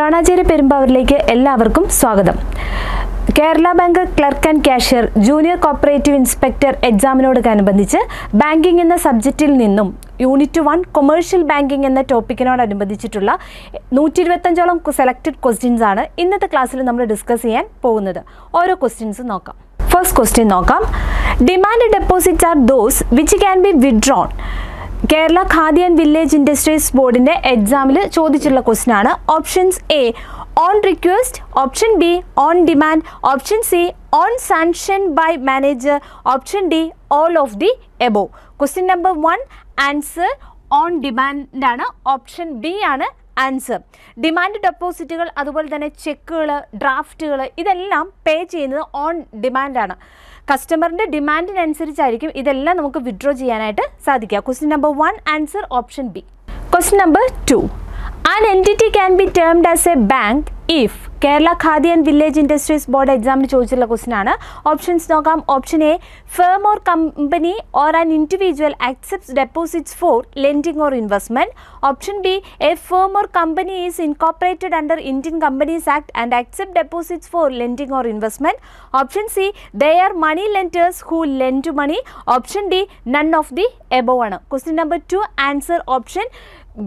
ദ്രോണാചാര്യ പെരുമ്പാവൂരിലേക്ക് എല്ലാവർക്കും സ്വാഗതം. Kerala bank clerk and cashier junior cooperative inspector എക്സാമിനോടനുബന്ധിച്ച് banking എന്ന സബ്ജക്റ്റിൽ നിന്നും യൂണിറ്റ് വൺ കൊമേഴ്ഷ്യൽ ബാങ്കിംഗ് എന്ന ടോപ്പിക്കിനോടനുബന്ധിച്ചിട്ടുള്ള നൂറ്റി ഇരുപത്തഞ്ചോളം സെലക്റ്റഡ് ക്വസ്റ്റ്യൻസ് ആണ് ഇന്നത്തെ ക്ലാസ്സിൽ നമ്മൾ ഡിസ്കസ് ചെയ്യാൻ പോകുന്നത്. ഓരോ ക്വസ്റ്റ്യൻസ് നോക്കാം. ഫസ്റ്റ് ക്വസ്റ്റ്യൻ നോക്കാം. Demand deposits are those which can be withdrawn Kerala Khadi and village industries ബോർഡിന്റെ എക്സാമിൽ ചോദിച്ചുള്ള ക്വസ്റ്റ്യൻ ആണ്. Options A on request option B on demand option C on sanction by manager option D all of the above question number one answer on demand ആണ്. Option B ആണ് answer demand ഡെപ്പോസിറ്റുകൾ അതുപോലെ തന്നെ ചെക്കുകൾ ഡ്രാഫ്റ്റുകൾ ഇതെല്ലാം പേ ചെയ്യുന്നത് on ഡിമാൻഡാണ് കസ്റ്റമറിന്റെ ഡിമാൻഡിനനുസരിച്ചായിരിക്കും ഇതെല്ലാം നമുക്ക് withdraw ചെയ്യാനായിട്ട് സാധിക്കുക. Question number one answer option B question number two an entity can be termed as a bank if Kerala Khadi and village industries board എക്സാമിന് ചോദിച്ചിട്ടുള്ള ആണ്. ഓപ്ഷൻസ് നോക്കാം. Option A firm or company or an individual accepts deposits for lending or investment option B a firm or company is incorporated under Indian companies act and accept deposits for lending or investment option C they are money lenders who lend money option D none of the above ആണ്. Question number two answer option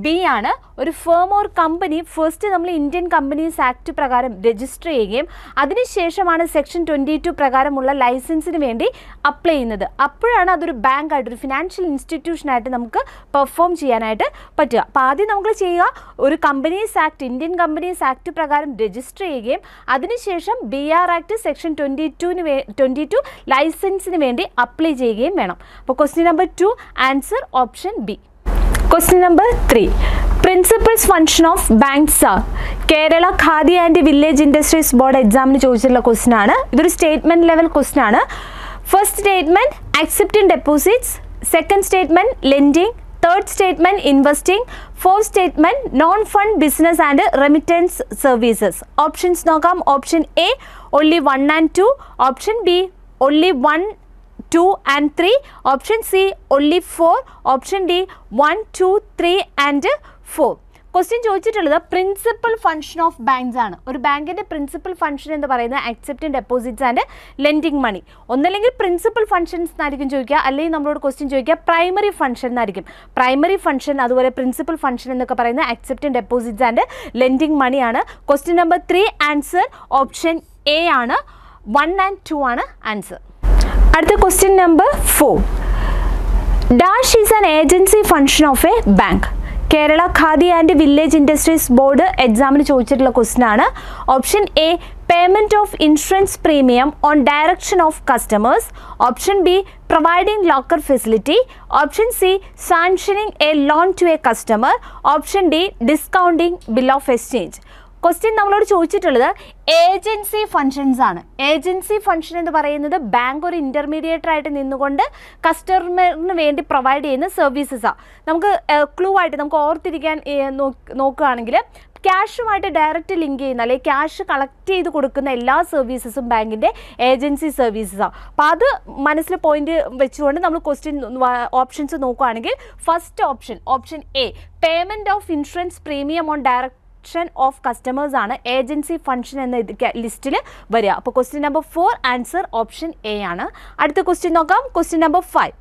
B ആണ് ഒരു firm or company first നമ്മൾ Indian companies act പ്രകാരം register ചെയ്യുകയും അതിനുശേഷമാണ് section twenty two പ്രകാരമുള്ള ലൈസൻസിന് വേണ്ടി അപ്ലൈ ചെയ്യുന്നത്. അപ്പോഴാണ് അതൊരു ബാങ്ക് ആയിട്ട് ഒരു ഫിനാൻഷ്യൽ ഇൻസ്റ്റിറ്റ്യൂഷനായിട്ട് നമുക്ക് പെർഫോം ചെയ്യാനായിട്ട് പറ്റുക. അപ്പോൾ ആദ്യം നമുക്ക് ചെയ്യുക ഒരു companies act Indian companies act പ്രകാരം രജിസ്റ്റർ ചെയ്യുകയും അതിനുശേഷം B R act section twenty ടുവിന് വേ ട്വന്റി ടു ലൈസൻസിന് വേണ്ടി അപ്ലൈ ചെയ്യുകയും വേണം. അപ്പോൾ question number two answer option B question number three principles function of banks Kerala Khadi and village industries board എക്സാമിന് ചോദിച്ചിട്ടുള്ള ക്വസ്റ്റ്യൻ ആണ്. ഇതൊരു സ്റ്റേറ്റ്മെന്റ് ലെവൽ ക്വസ്റ്റ്യൻ ആണ്. First statement accepting deposits second statement lending third statement investing fourth statement non fund business and remittance services options നോക്കാം. Option A only one and two option B only one two and three option C only four option D one two three and four question ചോദിച്ചിട്ടുള്ളത് principal function of banks ആണ്. ഒരു ബാങ്കിന്റെ principal function എന്ന് പറയുന്നത് accepting deposits and lending money ഒന്നല്ലെങ്കിൽ principal functions എന്നായിരിക്കും ചോദിക്കുക. അല്ലെങ്കിൽ നമ്മളോട് ക്വസ്റ്റ്യൻ ചോദിക്കുക പ്രൈമറി ഫംഗ്ഷൻ എന്നായിരിക്കും. പ്രൈമറി ഫംഗ്ഷൻ അതുപോലെ പ്രിൻസിപ്പൽ ഫംഗ്ഷൻ എന്നൊക്കെ പറയുന്നത് അക്സെപ്റ്റിംഗ് ഡെപ്പോസിറ്റ്സ് ആൻഡ് ലെൻഡിങ് മണിയാണ് question number three answer option A ആണ്. വൺ ആൻഡ് ടു ആണ് ആൻസർ അടുത്ത question number four dash is an agency function of a bank Kerala Khadi and village industries board എക്സാമിന് ചോദിച്ചിട്ടുള്ള question ആണ്. Option A payment of insurance premium on direction of customers option B providing locker facility option C sanctioning a loan to a customer option D discounting bill of exchange question നമ്മളോട് ചോദിച്ചിട്ടുള്ളത് agency functions ആണ്. Agency function എന്ന് പറയുന്നത് bank ഒരു ഇന്റർമീഡിയേറ്റർ ആയിട്ട് നിന്നുകൊണ്ട് കസ്റ്റമറിന് വേണ്ടി പ്രൊവൈഡ് ചെയ്യുന്ന സർവീസസ് സർവീസസാണ് നമുക്ക് ക്ലൂ ആയിട്ട് നമുക്ക് ഓർത്തിരിക്കാൻ നോക്കുകയാണെങ്കിൽ ക്യാഷുമായിട്ട് ഡയറക്റ്റ് ലിങ്ക് ചെയ്യുന്ന അല്ലെങ്കിൽ ക്യാഷ് കളക്ട് ചെയ്ത് കൊടുക്കുന്ന എല്ലാ സർവീസസും ബാങ്കിന്റെ ഏജൻസി സർവീസസ് സർവീസസാണ് അപ്പോൾ അത് മനസ്സിൽ പോയിന്റ് വെച്ചുകൊണ്ട് നമ്മൾ ക്വസ്റ്റ്യൻ ഓപ്ഷൻസ് നോക്കുകയാണെങ്കിൽ first option option A payment of insurance premium on direct function of customers ആണ് ഏജൻസി ഫംഗ്ഷൻ എന്ന ലിസ്റ്റിൽ വരിക. അപ്പോൾ question number four answer option A ആണ്. അടുത്ത ക്വസ്റ്റ്യൻ നോക്കാം. Question number five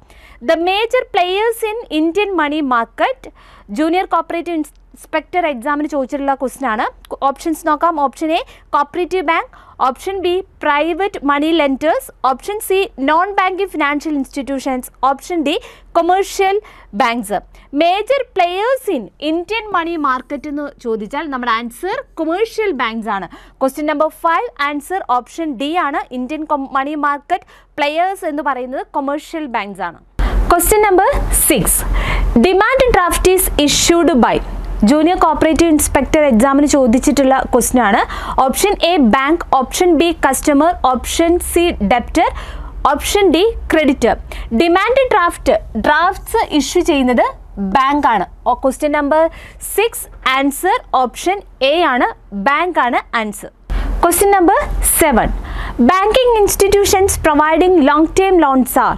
the major players in Indian money market junior cooperative inspector എക്സാമിന് ചോദിച്ചിട്ടുള്ള ക്വസ്റ്റ്യൻ ആണ്. ഓപ്ഷൻസ് നോക്കാം. Option A cooperative bank option B private money lenders option C non banking financial institutions option D commercial banks major players in Indian money market എന്ന് ചോദിച്ചാൽ നമ്മുടെ answer commercial banks ആണ്. Question number five answer option D ആണ്. Indian money market players എന്ന് പറയുന്നത് commercial banks ആണ്. Question number six demand draft is issued by junior cooperative inspector എക്സാമിന് ചോദിച്ചിട്ടുള്ള ക്വസ്റ്റ്യൻ ആണ്. Option A bank option B customer option C debtor option D creditor demand draft drafts issue ചെയ്യുന്നത് bank ആണ്. Question number six answer option A ആണ് bank ആണ് answer question number seven banking institutions providing long term loans are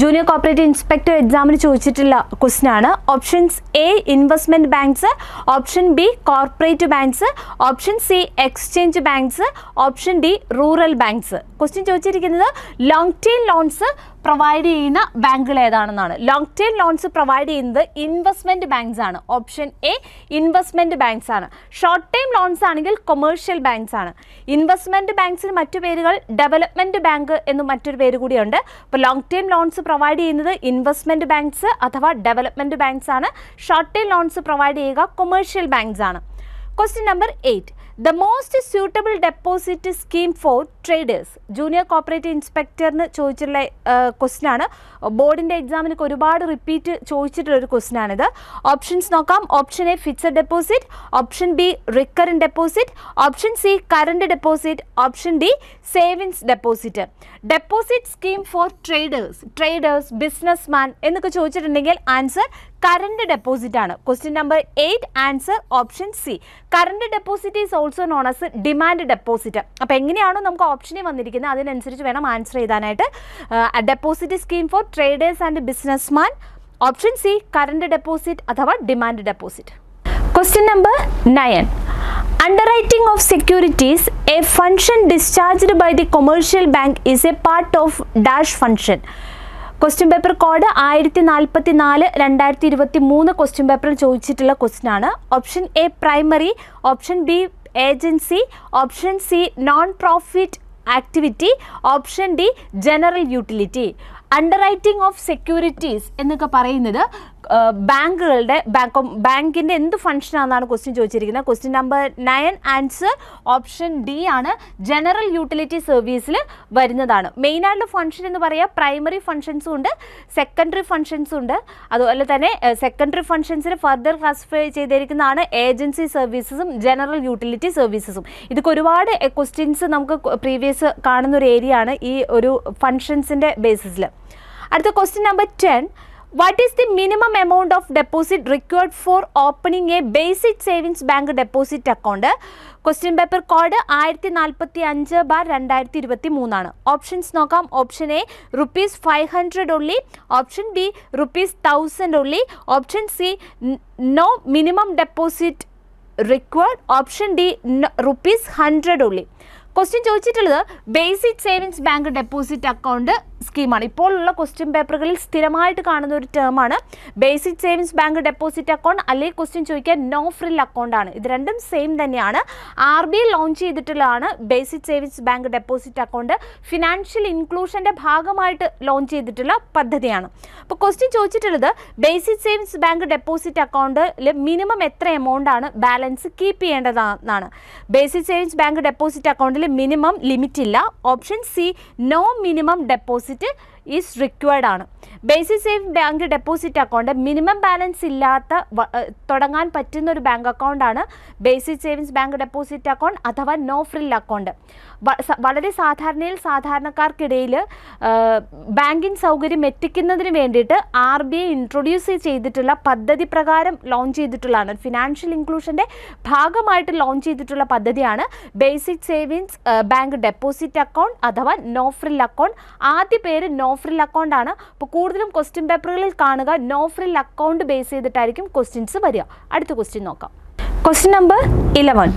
junior cooperative inspector എക്സാമിന് ചോദിച്ചിട്ടുള്ള question ആണ്. Options A investment banks option B corporate banks option C exchange banks option D rural banks question ചോദിച്ചിരിക്കുന്നത് long term loans provide ചെയ്യുന്ന ബാങ്കുകൾ ഏതാണെന്നാണ്. Long term loans provide ചെയ്യുന്നത് investment banks ആണ്. Option A investment banks ആണ്. Short term loans ആണെങ്കിൽ commercial banks ആണ്. Investment ബാങ്ക്സിന് മറ്റു പേരുകൾ ഡെവലപ്മെന്റ് ബാങ്ക് എന്ന് മറ്റൊരു പേര് കൂടിയുണ്ട്. അപ്പോൾ ലോങ് ടേം ലോൺസ് പ്രൊവൈഡ് ചെയ്യുന്നത് ഇൻവെസ്റ്റ്മെന്റ് ബാങ്ക്സ് അഥവാ ഡെവലപ്മെന്റ് ബാങ്ക്സ് ആണ്. ഷോർട്ട് ടേം ലോൺസ് പ്രൊവൈഡ് ചെയ്യുക കൊമേഴ്ഷ്യൽ ബാങ്ക്സ് ആണ്. Question number eight the most suitable deposit scheme for traders junior cooperative ഇൻസ്പെക്ടറിന് ചോദിച്ചിട്ടുള്ള ക്വസ്റ്റൻ ആണ്. ബോർഡിന്റെ എക്സാമിനൊക്കെ ഒരുപാട് റിപ്പീറ്റ് ചോദിച്ചിട്ടുള്ള ഒരു ക്വസ്റ്റ്യൻ ആണിത്. ഓപ്ഷൻസ് നോക്കാം. Option A fixed deposit option B recurring deposit option C current deposit option D savings deposit deposit scheme for traders traders businessman എന്നൊക്കെ ചോദിച്ചിട്ടുണ്ടെങ്കിൽ ആൻസർ കറണ്ട് ഡെപ്പോസിറ്റ് ആണ്. Question number eight answer option C current deposit is also known as demand deposit അപ്പോൾ എങ്ങനെയാണോ നമുക്ക് ഓപ്ഷനിൽ വന്നിരിക്കുന്നത് അതിനനുസരിച്ച് വേണം answer ചെയ്താനായിട്ട് deposit scheme for traders and businessman option C current deposit അഥവാ demand deposit question number nine underwriting of securities a function discharged by the commercial bank is a part of dash function. Question paper code ആയിരത്തി നാൽപ്പത്തി നാല് രണ്ടായിരത്തി ഇരുപത്തി മൂന്ന് question പേപ്പറിൽ ചോദിച്ചിട്ടുള്ള question ആണ്. Option A primary option B agency option C non profit activity option D general utility underwriting of securities എന്നൊക്കെ പറയുന്നത് ബാങ്കുകളുടെ ബാങ്ക് ബാങ്കിന്റെ എന്ത് ഫംഗ്ഷനാണെന്നാണ് ക്വസ്റ്റ്യൻ ചോദിച്ചിരിക്കുന്നത്. Question number nine answer option D ആണ്. ജനറൽ യൂട്ടിലിറ്റി സർവീസിൽ വരുന്നതാണ്. മെയിനായിട്ടുള്ള ഫംഗ്ഷൻ എന്ന് പറയുക പ്രൈമറി ഫംഗ്ഷൻസും ഉണ്ട് സെക്കൻഡറി ഫംഗ്ഷൻസും ഉണ്ട്. അതുപോലെ തന്നെ സെക്കൻഡറി ഫംഗ്ഷൻസിന് ഫർദർ ക്ലാസിഫൈ ചെയ്തിരിക്കുന്നതാണ് ഏജൻസി സർവീസസും ജനറൽ യൂട്ടിലിറ്റി സർവീസസും ഇതൊക്കെ ഒരുപാട് ക്വസ്റ്റ്യൻസ് നമുക്ക് പ്രീവിയസ് കാണുന്ന ഒരു ഏരിയ ആണ് ഈ ഒരു ഫംഗ്ഷൻസിന്റെ ബേസിസിൽ അടുത്ത question number ten what is the minimum amount of deposit required for opening a basic savings bank deposit account question paper code ആയിരത്തി നാൽപ്പത്തി അഞ്ച് ബാർ രണ്ടായിരത്തി ഇരുപത്തി മൂന്നാണ് ഓപ്ഷൻസ് നോക്കാം option A rupees five hundred only option B rupees thousand only option C no minimum deposit required option D rupees hundred only question ചോദിച്ചിട്ടുള്ളത് basic savings bank deposit account സ്കീമാണ് ഇപ്പോൾ ഉള്ള ക്വസ്റ്റ്യൻ പേപ്പറുകളിൽ സ്ഥിരമായിട്ട് കാണുന്ന ഒരു ടേമാണ് basic savings bank deposit account അല്ലെങ്കിൽ question ചോദിക്കാൻ നോ ഫ്രിൽ അക്കൗണ്ട് ആണ്. ഇത് രണ്ടും സെയിം തന്നെയാണ്. ആർ ബി ഐ ലോഞ്ച് ചെയ്തിട്ടുള്ളതാണ് basic savings bank deposit account financial ഇൻക്ലൂഷന്റെ ഭാഗമായിട്ട് ലോഞ്ച് ചെയ്തിട്ടുള്ള പദ്ധതിയാണ്. അപ്പോൾ ക്വസ്റ്റ്യൻ ചോദിച്ചിട്ടുള്ളത് ബേസിക് സേവിങ്സ് ബാങ്ക് ഡെപ്പോസിറ്റ് അക്കൗണ്ടിൽ മിനിമം എത്ര എമൗണ്ട് ആണ് ബാലൻസ് കീപ്പ് ചെയ്യേണ്ടതെന്നാണ്. ബേസിക് സേവിങ്സ് ബാങ്ക് ഡെപ്പോസിറ്റ് അക്കൗണ്ടിൽ മിനിമം ലിമിറ്റ് ഇല്ല. Option C no minimum deposit opposite is required ആണ്. Basic safe bank deposit account minimum balance ഇല്ലാത്ത തുടങ്ങാൻ പറ്റുന്ന ഒരു bank അക്കൗണ്ടാണ് basic savings bank deposit account അഥവാ നോ ഫ്രിൽ അക്കൗണ്ട് വളരെ സാധാരണയിൽ സാധാരണക്കാർക്കിടയിൽ ബാങ്കിങ് സൗകര്യം എത്തിക്കുന്നതിന് വേണ്ടിയിട്ട് ആർ ബി ഐ ഇൻട്രൊഡ്യൂസ് ചെയ്തിട്ടുള്ള പദ്ധതി പ്രകാരം ലോഞ്ച് ചെയ്തിട്ടുള്ളതാണ്. ഫിനാൻഷ്യൽ ഇൻക്ലൂഷന്റെ ഭാഗമായിട്ട് ലോഞ്ച് ചെയ്തിട്ടുള്ള പദ്ധതിയാണ് basic savings bank deposit account അഥവാ നോ ഫ്രിൽ അക്കൗണ്ട് ആദ്യ പേര് നോ ഫ്രിൽ അക്കൗണ്ട് ആണ്. അപ്പോൾ കൂടുതലും ക്വസ്റ്റ്യൻ പേപ്പറുകളിൽ കാണുക നോ ഫ്രിൽ അക്കൗണ്ട് ബേസ് ചെയ്തിട്ടായിരിക്കും ക്വസ്റ്റ്യൻസ് വരിക. അടുത്ത ക്വസ്റ്റ്യൻ നോക്കാം. Question number eleven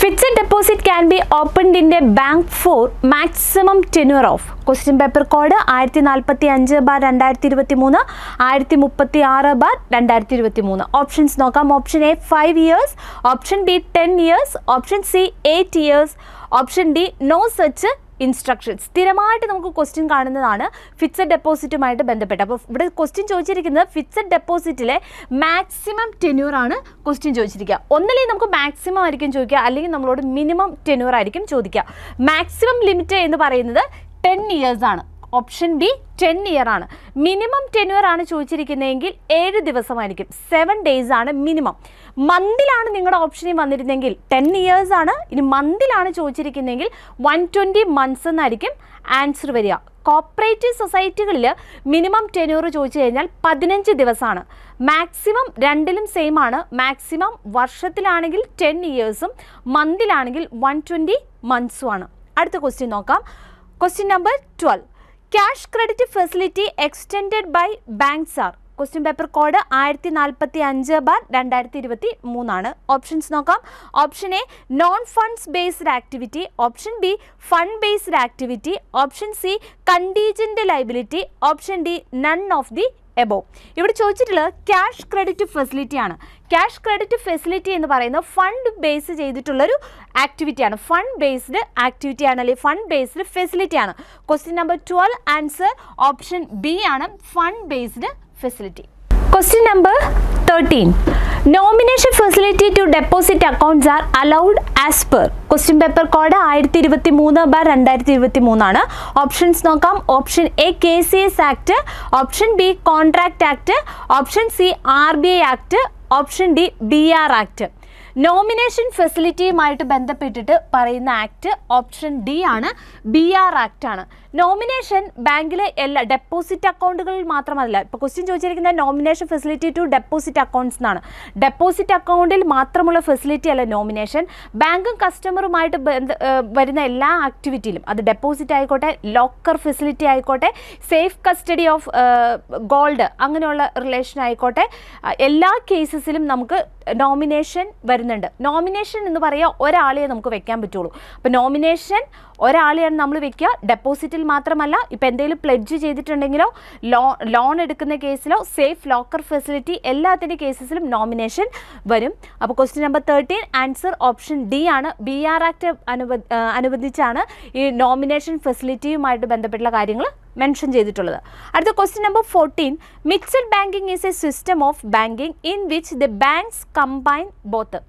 fixed deposit can be opened in a bank for maximum tenure of question paper code ആയിരത്തി നാൽപ്പത്തി അഞ്ച് ബാർ രണ്ടായിരത്തി ഇരുപത്തി മൂന്ന് ആയിരത്തി മുപ്പത്തി ആറ് ബാർ രണ്ടായിരത്തി ഇരുപത്തി മൂന്ന് ഓപ്ഷൻസ് നോക്കാം. Option A five years option B ten years option C eight years option D no such instruction സ്ഥിരമായിട്ട് നമുക്ക് ക്വസ്റ്റ്യൻ കാണുന്നതാണ് ഫിക്സഡ് ഡെപ്പോസിറ്റുമായിട്ട് ബന്ധപ്പെട്ട്. അപ്പോൾ ഇവിടെ ക്വസ്റ്റ്യൻ ചോദിച്ചിരിക്കുന്നത് ഫിക്സഡ് ഡെപ്പോസിറ്റിലെ മാക്സിമം ടെന്യൂർ ആണ് ക്വസ്റ്റ്യൻ ചോദിച്ചിരിക്കുക. ഒന്നല്ലേ നമുക്ക് മാക്സിമം ആയിരിക്കും ചോദിക്കുക. അല്ലെങ്കിൽ നമ്മളോട് മിനിമം ടെന്യൂർ ആയിരിക്കും ചോദിക്കുക. മാക്സിമം ലിമിറ്റ് എന്ന് പറയുന്നത് ടെൻ ഇയേഴ്സ് ആണ്. ഓപ്ഷൻ ബി ടെൻ ഇയർ ആണ്. മിനിമം ടെന്യൂർ ആണ് ചോദിച്ചിരിക്കുന്നതെങ്കിൽ ഏഴ് ദിവസമായിരിക്കും. സെവൻ ഡേയ്സ് ആണ് മിനിമം മന്തിലാണ് നിങ്ങളുടെ ഓപ്ഷനിൽ വന്നിരുന്നെങ്കിൽ ടെൻ ഇയേഴ്സ് ആണ്. ഇനി മന്തിലാണ് ചോദിച്ചിരിക്കുന്നതെങ്കിൽ വൺ ട്വന്റി മന്ത്സ് എന്നായിരിക്കും ആൻസർ വരിക. കോപ്പറേറ്റീവ് സൊസൈറ്റികളിൽ മിനിമം ടെന്യൂർ ചോദിച്ചു കഴിഞ്ഞാൽ പതിനഞ്ച് ദിവസമാണ്. മാക്സിമം രണ്ടിലും സെയിം ആണ്. മാക്സിമം വർഷത്തിലാണെങ്കിൽ ടെൻ ഇയേഴ്സും മന്തിലാണെങ്കിൽ വൺ ട്വന്റി മന്ത്സും ആണ്. അടുത്ത ക്വസ്റ്റ്യൻ നോക്കാം. Question number twelve cash credit facility extend by banks are question paper code ആയിരത്തി നാൽപ്പത്തി അഞ്ച് ബാർ രണ്ടായിരത്തി ഇരുപത്തി മൂന്നാണ് ഓപ്ഷൻസ് നോക്കാം. Option A non funds based activity option B fund based activity option C contingent liability option D none of the above ഇവിടെ ചോദിച്ചിട്ടുള്ളത് cash credit facility ആണ്. ക്യാഷ് ക്രെഡിറ്റ് ഫെസിലിറ്റി എന്ന് പറയുന്നത് ഫണ്ട് ബേസ് ചെയ്തിട്ടുള്ളൊരു ആക്ടിവിറ്റിയാണ് ഫണ്ട് ബേസ്ഡ് ആക്ടിവിറ്റി ആണ് അല്ലെങ്കിൽ fund based facility ആണ്. Question number twelve answer option B ആണ്. Fund based facility question number thirteen nomination facility to deposit accounts are allowed as per question paper code ആയിരത്തി ഇരുപത്തി മൂന്ന് bar രണ്ടായിരത്തി ഇരുപത്തി മൂന്നാണ് ഓപ്ഷൻസ് നോക്കാം option A K C S act option B contract act option C R B I act option D B R act nomination ഫെസിലിറ്റിയുമായിട്ട് ബന്ധപ്പെട്ടിട്ട് പറയുന്ന act option D ആണ്. ബി ആർ ആക്ട് ആണ്. നോമിനേഷൻ ബാങ്കിലെ എല്ലാ ഡെപ്പോസിറ്റ് അക്കൗണ്ടുകളിൽ മാത്രമല്ല ഇപ്പോൾ ക്വസ്റ്റ്യൻ ചോദിച്ചിരിക്കുന്നത് nomination facility to deposit accounts എന്നാണ് ഡെപ്പോസിറ്റ് അക്കൗണ്ടിൽ മാത്രമുള്ള ഫെസിലിറ്റി അല്ല നോമിനേഷൻ ബാങ്കും കസ്റ്റമറുമായിട്ട് വരുന്ന എല്ലാ ആക്ടിവിറ്റിയിലും അത് ഡെപ്പോസിറ്റ് ആയിക്കോട്ടെ ലോക്കർ ഫെസിലിറ്റി ആയിക്കോട്ടെ സേഫ് കസ്റ്റഡി ഓഫ് ഗോൾഡ് അങ്ങനെയുള്ള റിലേഷൻ ആയിക്കോട്ടെ എല്ലാ കേസസിലും നമുക്ക് നോമിനേഷൻ വരുന്നുണ്ട്. നോമിനേഷൻ എന്ന് പറയുക ഒരാളെ നമുക്ക് വെക്കാൻ പറ്റുള്ളൂ. അപ്പോൾ നോമിനേഷൻ ഒരാളെയാണ് നമ്മൾ വെക്കുക ഡെപ്പോസിറ്റിൽ മാത്രമല്ല ഇപ്പോൾ എന്തെങ്കിലും പ്ലെഡ്ജ് ചെയ്തിട്ടുണ്ടെങ്കിലോ ലോ ലോൺ എടുക്കുന്ന കേസിലോ സേഫ് ലോക്കർ ഫെസിലിറ്റി എല്ലാത്തിന്റെ കേസസിലും നോമിനേഷൻ വരും. അപ്പോൾ question number thirteen answer option D ആണ്. ബി ആർ ആക്ട് അനുബന്ധിച്ചാണ് ഈ നോമിനേഷൻ ഫെസിലിറ്റിയുമായിട്ട് ബന്ധപ്പെട്ടുള്ള കാര്യങ്ങൾ മെൻഷൻ ചെയ്തിട്ടുള്ളത്. അടുത്ത question number fourteen mixed banking is a system of banking in which the banks combine both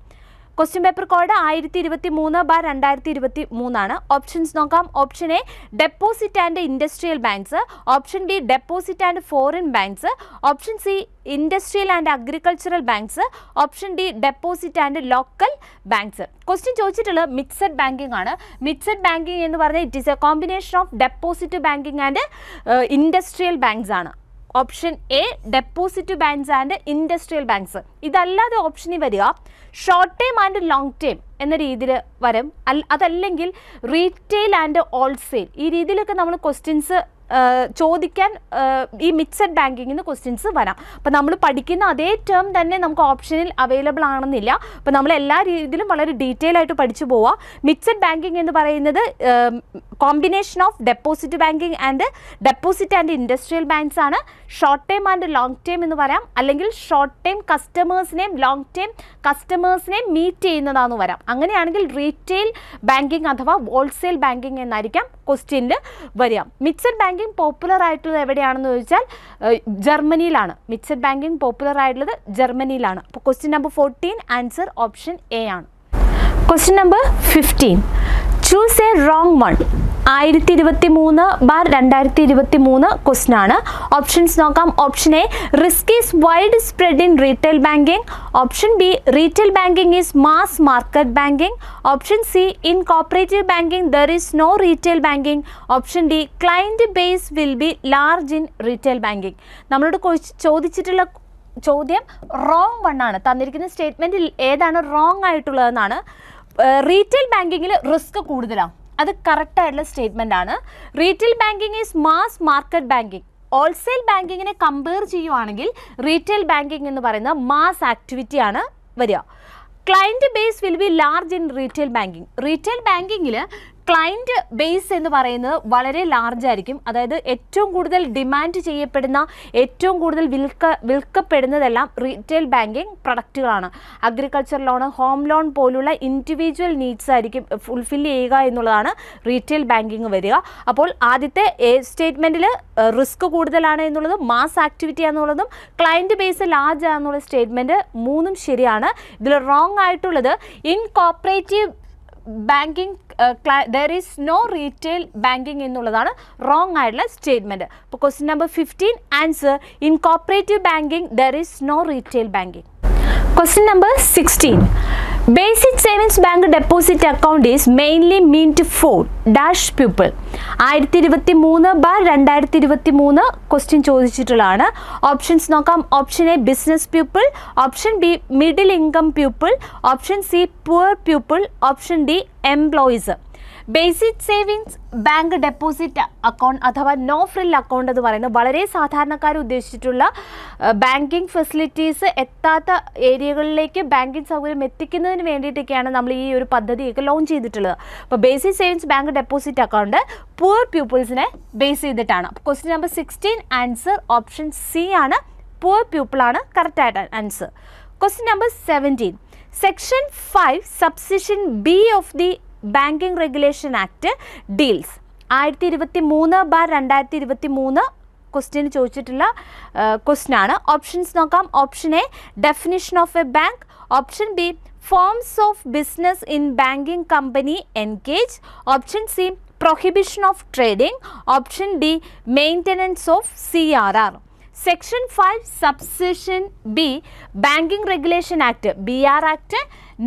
question paper code ആയിരത്തി ഇരുപത്തി മൂന്ന് ബാർ രണ്ടായിരത്തി ഇരുപത്തി മൂന്നാണ് ഓപ്ഷൻസ് നോക്കാം. Option A deposit and industrial banks option B deposit and foreign banks option C industrial and agricultural banks option D deposit and local banks question ചോദിച്ചിട്ടുള്ളത് mixed banking ആണ്. Mixed banking എന്ന് പറഞ്ഞാൽ it is a combination of deposit banking and industrial banks ആണ്. Option A deposit banks and industrial banks ഇതല്ലാതെ ഓപ്ഷനിൽ വരിക short term and long term എന്ന രീതിയിൽ വരും. അതല്ലെങ്കിൽ റീറ്റെയിൽ ആൻഡ് ഹോൾസെയിൽ ഈ രീതിയിലൊക്കെ നമ്മൾ ക്വസ്റ്റ്യൻസ് ചോദിക്കാൻ ഈ മിക്സഡ് ബാങ്കിങ്ങിൽ നിന്ന് ക്വസ്റ്റ്യൻസ് വരാം. അപ്പോൾ നമ്മൾ പഠിക്കുന്ന അതേ ടേം തന്നെ നമുക്ക് ഓപ്ഷനിൽ അവൈലബിൾ ആണെന്നില്ല. അപ്പോൾ നമ്മൾ എല്ലാ രീതിയിലും വളരെ ഡീറ്റെയിൽ ആയിട്ട് പഠിച്ചു പോവുക മിക്സഡ് ബാങ്കിങ് എന്ന് പറയുന്നത് combination of deposit banking and deposit and industrial banks ആണ്. Short term and long term എന്ന് പറയാം. അല്ലെങ്കിൽ ഷോർട്ട് ടേം കസ്റ്റമേഴ്സിനെയും ലോങ് ടേം കസ്റ്റമേഴ്സിനെയും മീറ്റ് ചെയ്യുന്നതാണെന്ന് വരാം. അങ്ങനെയാണെങ്കിൽ റീറ്റെയിൽ ബാങ്കിങ് അഥവാ ഹോൾസെയിൽ ബാങ്കിങ് എന്നായിരിക്കാം ക്വസ്റ്റ്യനിൽ വരിക. മിക്സഡ് ബാങ്കിങ് പോപ്പുലർ ആയിട്ടുള്ളത് എവിടെയാണെന്ന് ചോദിച്ചാൽ ജർമ്മനിയിലാണ്. മിക്സഡ് ബാങ്കിങ് പോപ്പുലർ ആയിട്ടുള്ളത് ജർമ്മനിയിലാണ്. അപ്പോൾ question number fourteen answer option A ആണ്. Question number fifteen choose a wrong one ആയിരത്തി ഇരുപത്തി മൂന്ന് ബാർ രണ്ടായിരത്തി ഇരുപത്തി മൂന്ന് ക്വസ്റ്റൻ ആണ്. ഓപ്ഷൻസ് നോക്കാം. Option A risk is wide spread in retail banking option B retail banking is mass market banking option C in cooperative banking there is no retail banking option D client base will be large in retail banking നമ്മളോട് ചോദിച്ചിട്ടുള്ള ചോദ്യം wrong one ആണ്. തന്നിരിക്കുന്ന സ്റ്റേറ്റ്മെന്റിൽ ഏതാണ് wrong ആയിട്ടുള്ളതെന്നാണ്. Retail ബാങ്കിങ്ങിൽ risk കൂടുതലാണ് അത് കറക്റ്റ് ആയിട്ടുള്ള സ്റ്റേറ്റ്മെന്റ് ആണ്. Retail banking is mass market banking wholesale ബാങ്കിങ്ങിനെ compare ചെയ്യുവാണെങ്കിൽ റീറ്റെയിൽ ബാങ്കിങ് എന്ന് പറയുന്ന മാസ് ആക്ടിവിറ്റി ആണ് വരിക. Client base will be large in retail banking retail ബാങ്കിങ്ങിൽ ക്ലയന്റ് ബേസ് എന്ന് പറയുന്നത് വളരെ ലാർജ് ആയിരിക്കും. അതായത് ഏറ്റവും കൂടുതൽ ഡിമാൻഡ് ചെയ്യപ്പെടുന്ന ഏറ്റവും കൂടുതൽ വിൽക്ക വിൽക്കപ്പെടുന്നതെല്ലാം റീറ്റെയിൽ ബാങ്കിങ് പ്രൊഡക്റ്റുകളാണ് അഗ്രികൾച്ചർ ലോൺ ഹോം ലോൺ പോലുള്ള ഇൻഡിവിജ്വൽ നീഡ്സ് ആയിരിക്കും ഫുൾഫിൽ ചെയ്യുക എന്നുള്ളതാണ് റീറ്റെയിൽ ബാങ്കിങ് വരിക. അപ്പോൾ ആദ്യത്തെ സ്റ്റേറ്റ്മെന്റിൽ റിസ്ക് കൂടുതലാണ് എന്നുള്ളതും മാസ് ആക്ടിവിറ്റി ആണെന്നുള്ളതും ക്ലയന്റ് ബേസ് ലാർജ് ആണെന്നുള്ള സ്റ്റേറ്റ്മെന്റ് മൂന്നും ശരിയാണ്. ഇതിൽ റോങ് ആയിട്ടുള്ളത് in cooperative banking there is no retail banking എന്നുള്ളതാണ് റോങ് ആയിട്ടുള്ള സ്റ്റേറ്റ്മെന്റ് അപ്പോൾ question number fifteen answer in cooperative banking there is no retail banking question number sixteen basic savings bank deposit account is mainly mean to for dash people ആയിരത്തി ഇരുപത്തി മൂന്ന് bar രണ്ടായിരത്തി ഇരുപത്തി മൂന്ന് question ചോദിച്ചിട്ടുള്ളതാണ്. Options നോക്കാം. Option A business people option B middle income people option C poor people option D employees basic savings bank deposit account അഥവാ no frill account എന്ന് പറയുന്നത് വളരെ സാധാരണക്കാർ ഉദ്ദേശിച്ചിട്ടുള്ള ബാങ്കിങ് ഫെസിലിറ്റീസ് എത്താത്ത ഏരിയകളിലേക്ക് ബാങ്കിങ് സൗകര്യം എത്തിക്കുന്നതിന് വേണ്ടിയിട്ടൊക്കെയാണ് നമ്മൾ ഈ ഒരു പദ്ധതിയൊക്കെ ലോഞ്ച് ചെയ്തിട്ടുള്ളത്. അപ്പോൾ basic savings bank deposit account poor പീപ്പിൾസിനെ base ചെയ്തിട്ടാണ്. Question number sixteen answer option C ആണ്. പുവർ പീപ്പിളാണ് കറക്റ്റായിട്ട് answer. Question number seventeen. Section five subsection B of the banking regulation act deals ആയിരത്തി ഇരുപത്തി മൂന്ന് ബാർ രണ്ടായിരത്തി ഇരുപത്തി മൂന്ന് ക്വസ്റ്റ്യന് ചോദിച്ചിട്ടുള്ള ക്വസ്റ്റ്യൻ ആണ്. ഓപ്ഷൻസ് നോക്കാം. Option A definition of a bank option B forms of business in banking company engage option C prohibition of trading option D maintenance of C R R section five subsection B banking regulation act B R act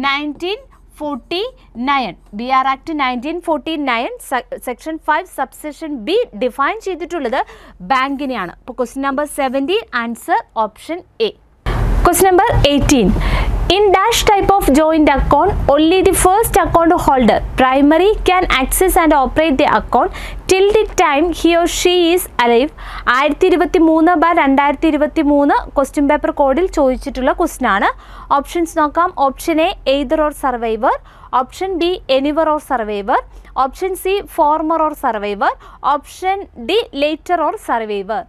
nineteen forty nine B R act nineteen forty nine section five subsection B define ചെയ്തിട്ടുള്ളത് ബാങ്കിനെയാണ്. അപ്പോൾ question number seventeen answer option A question number 18. In dash type of joint account, only the first account holder, primary, can access and operate the account till the time he or she is alive. ആയിരത്തി ഇരുപത്തി മൂന്ന് bar രണ്ടായിരത്തി ഇരുപത്തി മൂന്ന് question paper കോഡിൽ ചോദിച്ചിട്ടുള്ള question ആണ്. Options നോക്കാം. Option A either or survivor option B anyone or survivor option C former or survivor option D latter or survivor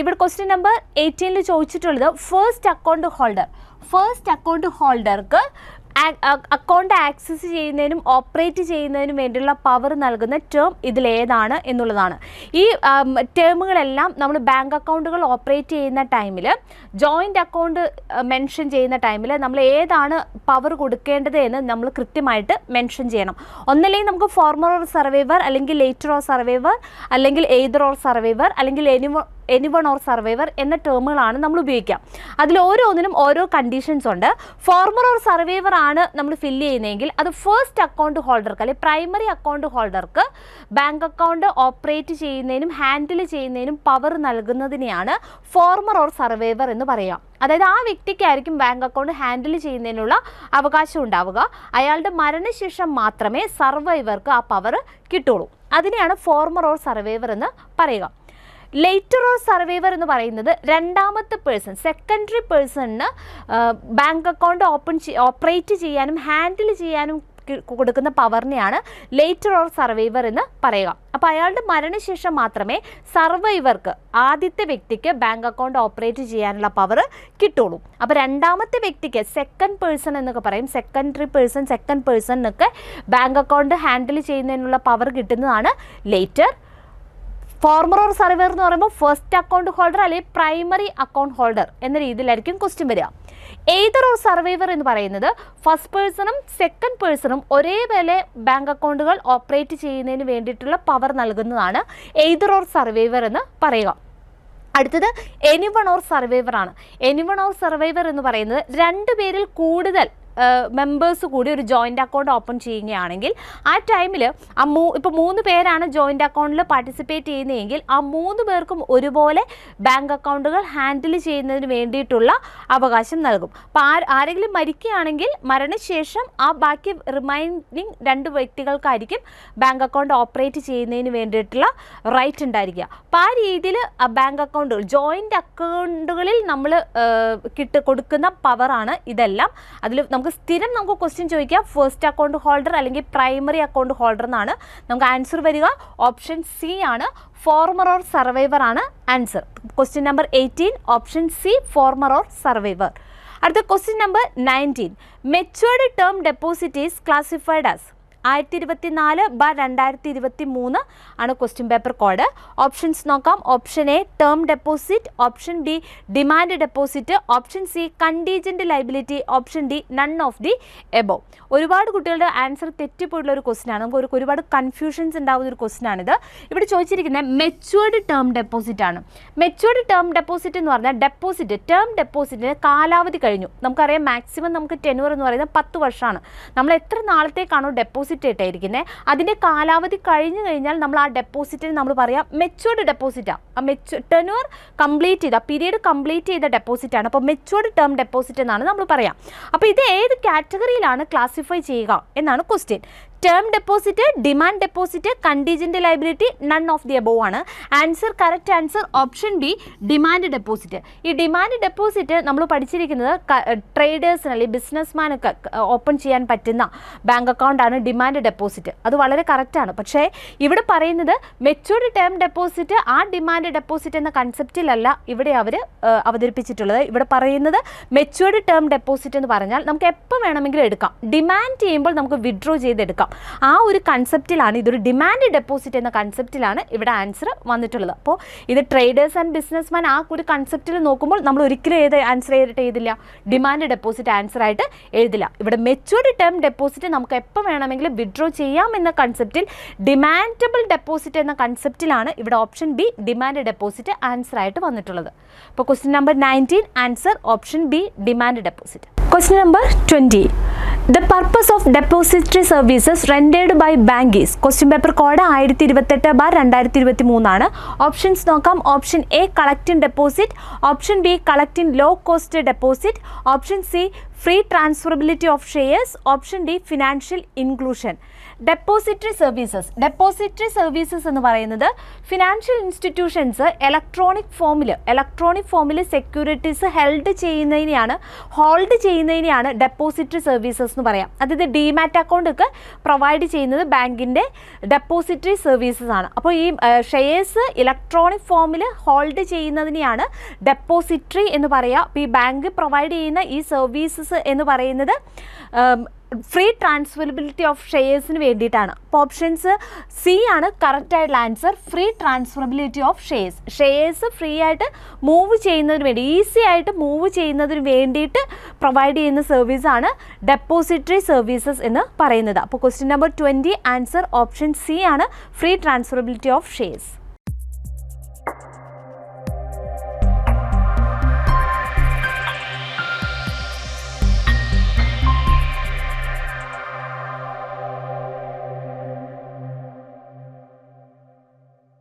ഇവിടെ ക്വസ്റ്റ്യൻ നമ്പർ എയ്റ്റീനിൽ ചോദിച്ചിട്ടുള്ളത് first account holder first account ഹോൾഡർക്ക് account access ചെയ്യുന്നതിനും operate ചെയ്യുന്നതിനും വേണ്ടിയുള്ള power നൽകുന്ന term ഇതിലേതാണ് എന്നുള്ളതാണ്. ഈ ടേമുകളെല്ലാം നമ്മൾ ബാങ്ക് അക്കൗണ്ടുകൾ ഓപ്പറേറ്റ് ചെയ്യുന്ന ടൈമിൽ ജോയിന്റ് അക്കൗണ്ട് മെൻഷൻ ചെയ്യുന്ന ടൈമിൽ നമ്മൾ ഏതാണ് പവർ കൊടുക്കേണ്ടത് എന്ന് നമ്മൾ കൃത്യമായിട്ട് മെൻഷൻ ചെയ്യണം. ഒന്നല്ലെങ്കിൽ നമുക്ക് ഫോർമർ ഓർ സർവൈവർ അല്ലെങ്കിൽ ലേറ്റർ ഓർ സർവൈവർ അല്ലെങ്കിൽ എയ്തർ ഓർ സർവൈവർ അല്ലെങ്കിൽ എനിവ എനിവൺ ഓർ സർവൈവർ എന്ന ടേമുകളാണ് നമ്മൾ ഉപയോഗിക്കുക. അതിൽ ഓരോന്നിനും ഓരോ കണ്ടീഷൻസ് ഉണ്ട്. ഫോർമർ ഓർ സർവൈവർ ആണ് നമ്മൾ ഫില്ല് ചെയ്യുന്നതെങ്കിൽ അത് ഫസ്റ്റ് അക്കൗണ്ട് ഹോൾഡർക്ക് അല്ലെങ്കിൽ പ്രൈമറി അക്കൗണ്ട് ഹോൾഡർക്ക് ബാങ്ക് അക്കൗണ്ട് ഓപ്പറേറ്റ് ചെയ്യുന്നതിനും ഹാൻഡിൽ ചെയ്യുന്നതിനും പവർ നൽകുന്നതിനെയാണ് ഫോർമർ ഓർ സർവൈവർ എന്ന് പറയാം അതായത് ആ വ്യക്തിക്കായിരിക്കും ബാങ്ക് അക്കൗണ്ട് ഹാൻഡിൽ ചെയ്യുന്നതിനുള്ള അവകാശം ഉണ്ടാവുക. അയാളുടെ മരണശേഷം മാത്രമേ സർവൈവർക്ക് ആ പവർ കിട്ടുള്ളൂ അതിനെയാണ് ഫോർമർ ഓർ സർവൈവർ എന്ന് പറയുക. ലേറ്റർ ഓർ സർവൈവർ എന്ന് പറയുന്നത് രണ്ടാമത്തെ പേഴ്സൺ സെക്കൻഡറി പേഴ്സണിന് ബാങ്ക് അക്കൗണ്ട് ഓപ്പൺ ഓപ്പറേറ്റ് ചെയ്യാനും ഹാൻഡിൽ ചെയ്യാനും കൊടുക്കുന്ന പവറിനെയാണ് ലേറ്റർ ഓർ സർവൈവർ എന്ന് പറയുക. അപ്പോൾ അയാളുടെ മരണശേഷം മാത്രമേ സർവൈവർക്ക് ആദ്യത്തെ വ്യക്തിക്ക് ബാങ്ക് അക്കൗണ്ട് ഓപ്പറേറ്റ് ചെയ്യാനുള്ള പവർ കിട്ടുള്ളൂ. അപ്പോൾ രണ്ടാമത്തെ വ്യക്തിക്ക് സെക്കൻഡ് പേഴ്സൺ എന്നൊക്കെ പറയും. സെക്കൻഡറി പേഴ്സൺ സെക്കൻഡ് പേഴ്സൺ എന്നൊക്കെ ബാങ്ക് അക്കൗണ്ട് ഹാൻഡിൽ ചെയ്യുന്നതിനുള്ള പവർ കിട്ടുന്നതാണ് ലേറ്റർ ഫോർമർ ഓർ സർവർ എന്ന് പറയുമ്പോൾ ഫസ്റ്റ് അക്കൗണ്ട് ഹോൾഡർ അല്ലെങ്കിൽ പ്രൈമറി അക്കൗണ്ട് ഹോൾഡർ എന്ന രീതിയിലായിരിക്കും ക്വസ്റ്റ്യൻ വരിക. ഏതർ ഓർ സർവൈവർ എന്ന് പറയുന്നത് ഫസ്റ്റ് പേഴ്സണും സെക്കൻഡ് പേഴ്സണും ഒരേപോലെ ബാങ്ക് അക്കൗണ്ടുകൾ ഓപ്പറേറ്റ് ചെയ്യുന്നതിന് വേണ്ടിയിട്ടുള്ള പവർ നൽകുന്നതാണ് ഏതർ ഓർ സർവൈവർ എന്ന് പറയുക. അടുത്തത് എനിവൺ ഓർ സർവൈവർ ആണ്. എനിവൺ ഓർ സർവൈവർ എന്ന് പറയുന്നത് രണ്ട് പേരിൽ കൂടുതൽ മെമ്പേഴ്സ് കൂടി ഒരു ജോയിന്റ് അക്കൗണ്ട് ഓപ്പൺ ചെയ്യുകയാണെങ്കിൽ ആ ടൈമിൽ ആ മൂ ഇപ്പോൾ മൂന്ന് പേരാണ് ജോയിന്റ് അക്കൗണ്ടിൽ പാർട്ടിസിപ്പേറ്റ് ചെയ്യുന്നതെങ്കിൽ ആ മൂന്ന് പേർക്കും ഒരുപോലെ ബാങ്ക് അക്കൗണ്ടുകൾ ഹാൻഡിൽ ചെയ്യുന്നതിന് വേണ്ടിയിട്ടുള്ള അവകാശം നൽകും. അപ്പോൾ ആരെങ്കിലും മരിക്കുകയാണെങ്കിൽ മരണശേഷം ആ ബാക്കി റിമൈൻഡിങ് രണ്ട് വ്യക്തികൾക്കായിരിക്കും ബാങ്ക് അക്കൗണ്ട് ഓപ്പറേറ്റ് ചെയ്യുന്നതിന് വേണ്ടിയിട്ടുള്ള റൈറ്റ് ഉണ്ടായിരിക്കുക. അപ്പോൾ ആ രീതിയിൽ ബാങ്ക് അക്കൗണ്ടുകൾ ജോയിന്റ് അക്കൗണ്ടുകളിൽ നമ്മൾ കിട്ട് കൊടുക്കുന്ന പവറാണ് ഇതെല്ലാം. അതിൽ നമുക്ക് സ്ഥിരം നമുക്ക് ക്വസ്റ്റ്യൻ ചോദിക്കാം. ഫസ്റ്റ് അക്കൗണ്ട് ഹോൾഡർ അല്ലെങ്കിൽ പ്രൈമറി അക്കൗണ്ട് ഹോൾഡർ എന്നാണ്. നമുക്ക് ആൻസർ വരിക. ഓപ്ഷൻ സി ആണ്. ഫോർമർ ഓർ സർവൈവർ ആണ് answer question number eighteen option C former or survivor അടുത്ത question number nineteen matured term deposit is classified as ആയിരത്തി ഇരുപത്തി നാല് ബ രണ്ടായിരത്തി ഇരുപത്തി മൂന്ന് ആണ് ക്വസ്റ്റ്യൻ പേപ്പർ കോഡ് ഓപ്ഷൻസ് നോക്കാം. Option A term deposit option B demand deposit option C contingent liability option D none of the above ഒരുപാട് കുട്ടികളുടെ ആൻസർ തെറ്റിപ്പോയിട്ടുള്ള ഒരു ക്വസ്റ്റ്യൻ ആണ്. നമുക്ക് ഒരുപാട് കൺഫ്യൂഷൻസ് ഉണ്ടാകുന്ന ഒരു ക്വസ്റ്റ്യൻ ആണിത്. ഇവിടെ ചോദിച്ചിരിക്കുന്നത് മെച്ചുവേർഡ് ടേം ഡെപ്പോസിറ്റ് ആണ്. മെച്ചുവേർഡ് ടേം ഡെപ്പോസിറ്റ് എന്ന് പറഞ്ഞാൽ ഡെപ്പോസിറ്റ് ടേം ഡെപ്പോസിറ്റിന് കാലാവധി കഴിഞ്ഞു. നമുക്കറിയാം മാക്സിമം നമുക്ക് ടെനുവർ എന്ന് പറയുന്നത് പത്ത് വർഷമാണ്. നമ്മൾ എത്ര നാളത്തേക്കാണോ ഡെപ്പോസിറ്റ് ഇട്ടായിരിക്കുന്നത് അതിന്റെ കാലാവധി കഴിഞ്ഞു കഴിഞ്ഞാൽ നമ്മൾ ആ ഡെപ്പോസിറ്റിന് നമ്മൾ പറയാം മെച്ചുവർഡ് ഡെപ്പോസിറ്റാണ് ആ. മെച്ചു ടെനുവർ കംപ്ലീറ്റ് ചെയ്ത പീരീഡ് കംപ്ലീറ്റ് ചെയ്ത ഡെപ്പോസിറ്റാണ് അപ്പോൾ മെച്ചുവർഡ് ടേം ഡെപ്പോസിറ്റ് എന്നാണ് നമ്മൾ പറയാം. അപ്പോൾ ഇത് ഏത് കാറ്റഗറിയിലാണ് ക്ലാസിഫൈ ചെയ്യുക എന്നാണ് question term deposit demand deposit contingent liability none of the above ആണ്. Answer correct answer option B demand deposit ഈ ഡിമാൻഡ് ഡെപ്പോസിറ്റ് നമ്മൾ പഠിച്ചിരിക്കുന്നത് ട്രേഡേഴ്സിന് അല്ലെങ്കിൽ ബിസിനസ്മാനൊക്കെ ഓപ്പൺ ചെയ്യാൻ പറ്റുന്ന ബാങ്ക് അക്കൗണ്ടാണ് ഡിമാൻഡ് ഡെപ്പോസിറ്റ് അത് വളരെ കറക്റ്റാണ് പക്ഷേ ഇവിടെ പറയുന്നത് മെച്ചൂർഡ് ടേം ഡെപ്പോസിറ്റ് ആ ഡിമാൻഡ് ഡെപ്പോസിറ്റ് എന്ന കൺസെപ്റ്റിലല്ല ഇവിടെ അവർ അവതരിപ്പിച്ചിട്ടുള്ളത്. ഇവിടെ പറയുന്നത് മെച്ചൂർഡ് ടേം ഡെപ്പോസിറ്റ് എന്ന് പറഞ്ഞാൽ നമുക്ക് എപ്പോൾ വേണമെങ്കിലും എടുക്കാം. ഡിമാൻഡ് ചെയ്യുമ്പോൾ നമുക്ക് വിഡ്രോ ചെയ്തെടുക്കാം. ആ ഒരു കൺസെപ്റ്റിലാണ് ഇതൊരു ഡിമാൻഡ് ഡെപ്പോസിറ്റ് എന്ന കൺസെപ്റ്റിലാണ് ഇവിടെ ആൻസർ വന്നിട്ടുള്ളത്. അപ്പോൾ ഇത് ട്രേഡേഴ്സ് ആൻഡ് ബിസിനസ്മാൻ ആ ഒരു കൺസെപ്റ്റിൽ നോക്കുമ്പോൾ നമ്മൾ ഒരിക്കലും ഏത് ആൻസർ ചെയ്തിട്ട് എഴുതില്ല. ഡിമാൻഡ് ഡെപ്പോസിറ്റ് ആൻസർ ആയിട്ട് എഴുതില്ല. ഇവിടെ മെച്ചൂർഡ് ടേം ഡെപ്പോസിറ്റ് നമുക്ക് എപ്പോൾ വേണമെങ്കിലും വിഡ്രോ ചെയ്യാം എന്ന കൺസെപ്റ്റിൽ ഡിമാൻഡബിൾ ഡെപ്പോസിറ്റ് എന്ന കൺസെപ്റ്റിലാണ് ഇവിടെ option B demand deposit answer ആയിട്ട് വന്നിട്ടുള്ളത്. അപ്പോൾ question number nineteen answer option B demand deposit question number twenty the purpose of depository services rendered by bank is question paper code ആയിരത്തി ഇരുപത്തെട്ട് ബാർ രണ്ടായിരത്തി ഇരുപത്തി മൂന്നാണ് ഓപ്ഷൻസ് നോക്കാം. Option A collect in deposit option B collect in low cost deposit option C free transferability of shares option D financial inclusion depository services depository services എന്ന് പറയുന്നത് financial institutions electronic ഫോമിൽ electronic ഫോമിൽ securities held ചെയ്യുന്നതിനെയാണ് hold ചെയ്യുന്നതിനെയാണ് depository services എന്ന് പറയാം. അതായത് demat account ഒക്കെ പ്രൊവൈഡ് ചെയ്യുന്നത് ബാങ്കിന്റെ ഡെപ്പോസിറ്ററി സർവീസസ് ആണ്. അപ്പോൾ ഈ ഷെയർസ് ഇലക്ട്രോണിക് ഫോമിൽ ഹോൾഡ് ചെയ്യുന്നതിനെയാണ് ഡെപ്പോസിറ്ററി എന്ന് പറയുക അപ്പോൾ ഈ ബാങ്ക് പ്രൊവൈഡ് ചെയ്യുന്ന ഈ സർവീസസ് എന്ന് പറയുന്നത് ഫ്രീ ട്രാൻസ്ഫറബിലിറ്റി ഓഫ് ഷെയർസിന് വേണ്ടിയിട്ടാണ്. അപ്പോൾ ഓപ്ഷൻസ് സി ആണ് കറക്റ്റ് ആയിട്ടുള്ള answer free transferability of shares shares free ആയിട്ട് മൂവ് ചെയ്യുന്നതിന് വേണ്ടി ഈസി ആയിട്ട് മൂവ് ചെയ്യുന്നതിന് വേണ്ടിയിട്ട് പ്രൊവൈഡ് ചെയ്യുന്ന സർവീസാണ് ഡെപ്പോസിറ്ററി സർവീസസ് എന്ന് പറയുന്നത്. അപ്പോൾ question number twenty answer option C ആണ് ഫ്രീ ട്രാൻസ്ഫറബിലിറ്റി ഓഫ് ഷെയർസ്